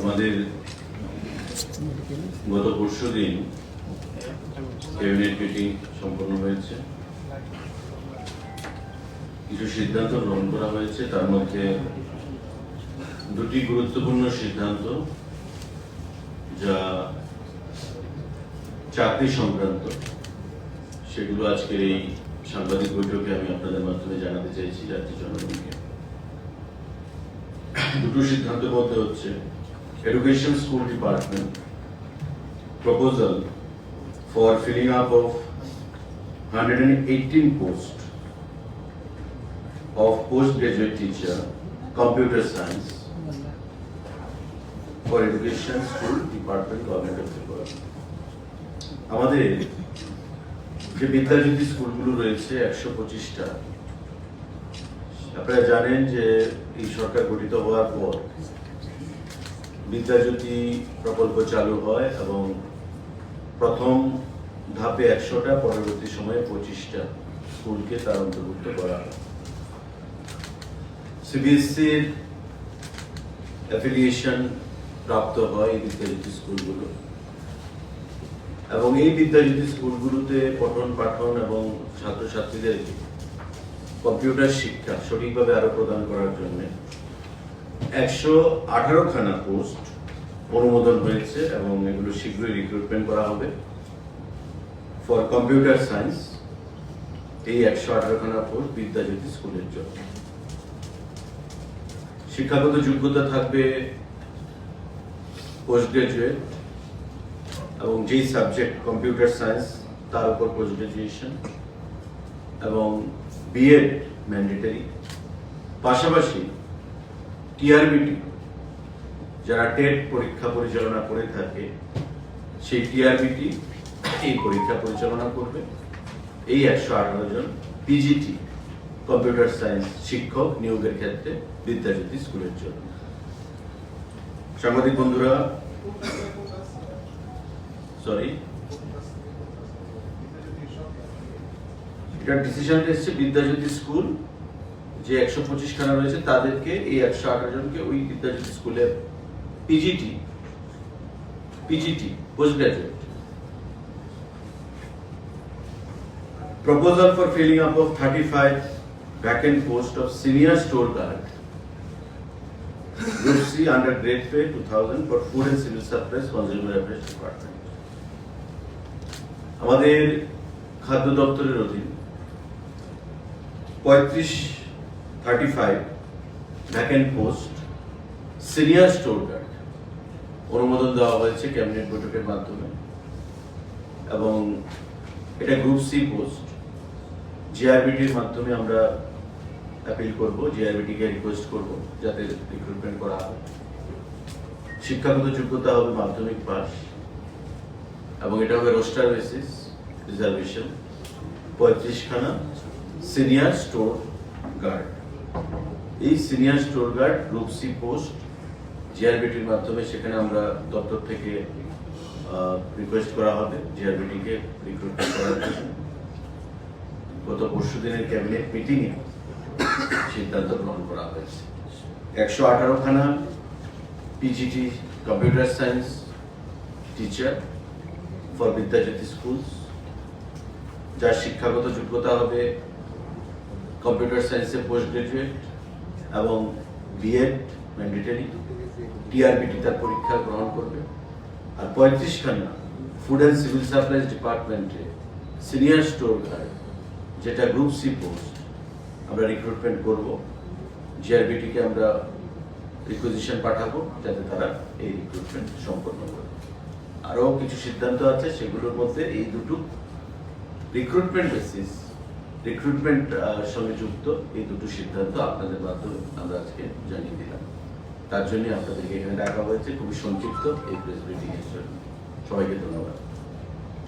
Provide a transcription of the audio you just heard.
আমাদের গত পরশু দিন ক্যাবিনেট মিটিং সম্পন্ন হয়েছে। কিছু সিদ্ধান্ত গ্রহণ করা হয়েছে, তার মধ্যে দুটি গুরুত্বপূর্ণ সিদ্ধান্ত যা চাকরি সংক্রান্ত। সেগুলো আজকের এই সাংবাদিক বৈঠকে আমি আপনাদের মাধ্যমে জানাতে চাইছি রাজ্যের জনগণকে। দুটো সিদ্ধান্তের মধ্যে হচ্ছে education school department proposal for filling up of hundred and eighteen post of postgraduate teacher, computer science for education, school, department, government of Tripura. আমাদের যে বিদ্যাজ্যোতি স্কুলগুলো রয়েছে, একশো পঁচিশটা আপনারা জানেন যে এই সরকার গঠিত হওয়ার পর বিদ্যাজ্যোতি প্রকল্প চালু হয় এবং প্রথম ধাপে একশোটা, পরবর্তী সময়ে পঁচিশটা স্কুলকে তার অন্তর্ভুক্ত করা হয় সিবিএসসির অ্যাফিলিয়েশন প্রাপ্ত হয় এই বিদ্যাজ্যোতি স্কুলগুলো। এবং এই বিদ্যাজ্যোতি স্কুলগুলোতে পঠন পাঠন এবং ছাত্রছাত্রীদেরকে কম্পিউটার শিক্ষা সঠিকভাবে আরও প্রদান করার জন্য একশো আঠারো খানা পোস্ট অনুমোদন হয়েছে এবং এগুলো শীঘ্রই রিক্রুটমেন্ট করা হবে। ফর কম্পিউটার সায়েন্স এই একশো আঠারো খানা পোস্ট বিদ্যাজ্যোতি স্কুলের জন্য। শিক্ষাগত যোগ্যতা থাকবে পোস্ট গ্রাজুয়েট এবং যেই সাবজেক্ট কম্পিউটার সায়েন্স তার উপর পোস্ট গ্রাজুয়েশন এবং বিএড ম্যান্ডেটারি পাশাপাশি টিআরবিটি যারা টেট পরীক্ষা পরিচালনা করে থাকে, সেই টিআরবিটি এই পরীক্ষা পরিচালনা করবে। এই একশো আঠারো জন পিজিটি কম্পিউটার সায়েন্স শিক্ষক নিয়োগের ক্ষেত্রে বিদ্যাজ্যোতি স্কুলের জন্য। সাংবাদিক বন্ধুরা সরি এটা ডিসিশন এসেছে বিদ্যাজ্যোতি স্কুল। যে একশো পঁচিশ খানা রয়েছে তাদেরকে, এই একশো আঠারো জনকে ওই বিদ্যাজ্যোতি স্কুলে PGT PGT post graduate proposal for filling up of 35 vacant post of senior store guard. Group C under grade pay 2000 for food and civil supplies consumer affairs department. আমাদের খাদ্য দপ্তরের অধীন পঁয়ত্রিশ thirty five vacant post senior store guard অনুমোদন দেওয়া হয়েছে cabinet বৈঠকের মাধ্যমে এবং এটা গ্রুপ সি পোস্ট জিআরবিটির মাধ্যমে আমরা অ্যাপিল করব জিআরবিটিকে রিকোয়েস্ট করব, যাতে রিক্রুটমেন্ট করা হয়। শিক্ষাগত যোগ্যতা হবে মাধ্যমিক পাস এবং এটা হবে রোস্টার বেসিস রিজার্ভেশন পঁয়ত্রিশখানা সিনিয়র স্টোর গার্ড এই senior store guard group C post জিআরবিটির মাধ্যমে সেখানে আমরা দপ্তর থেকে রিকোয়েস্ট করা হবে জিআরবিটিকে রিক্রুটমেন্ট করার জন্য। গত পরশু দিনের ক্যাবিনেট মিটিংয়ে সিদ্ধান্ত গ্রহণ করা হয়েছে। একশো আঠারো খানা PGT computer science teacher for Vidyajyoti schools যার শিক্ষাগত যোগ্যতা হবে কম্পিউটার সায়েন্সে পোস্ট গ্রাজুয়েট এবং বিএড ম্যান্ডেটারি টিআরবিটি তার পরীক্ষা গ্রহণ করবে। আর পঁয়ত্রিশ খানা ফুড অ্যান্ড সিভিল সাপ্লাইজ ডিপার্টমেন্টে সিনিয়র স্টোর গার্ড যেটা গ্রুপ সি পোস্ট আমরা রিক্রুটমেন্ট করব। জিআরবিটিকে আমরা রিকুইজিশন পাঠাবো যাতে তারা এই রিক্রুটমেন্ট সম্পন্ন করে। আরও কিছু সিদ্ধান্ত আছে, সেগুলোর মধ্যে এই দুটো রিক্রুটমেন্ট বেসিস রিক্রুটমেন্ট সঙ্গে যুক্ত এই দুটো সিদ্ধান্ত আপনাদের মাধ্যমে আমরা আজকে জানিয়ে দিলাম। তার জন্য আপনাদেরকে এখানে ডাকা হয়েছে। খুবই সংক্ষিপ্ত এই প্রেস এর জন্য। সবাইকে ধন্যবাদ।